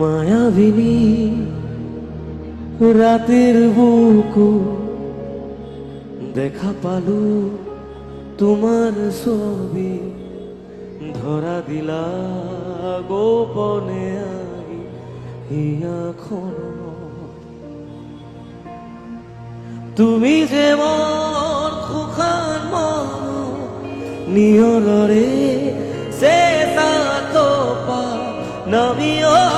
মায়াবিনী, রাতের বুকু দেখা পালু, তোমার ছবি ধরা দিলা গোপনে আই হিয়াখন তুমি যে মন খুখান মন নিয়লরে সে তো পা নামিও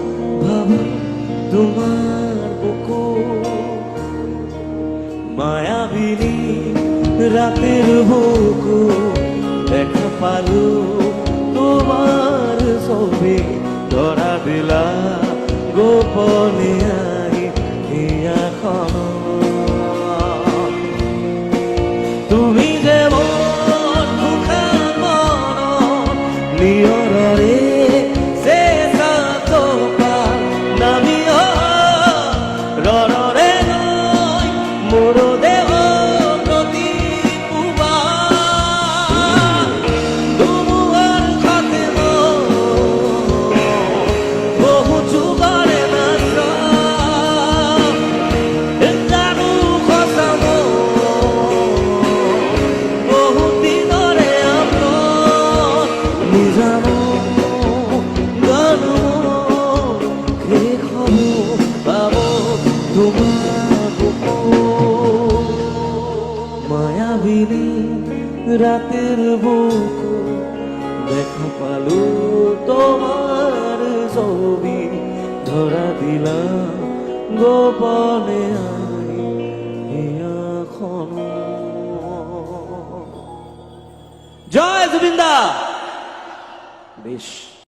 ভাব রাতের বুকু দেখা পালু তোমার ছবি। ধরা দিলা গোপনে তুমি মুখান মায়াবিনী রাতের বুকু দেখা পালু তোমার ছবি ধরা দিলাম গোপনে জয় জুবিন্দা! Beijo.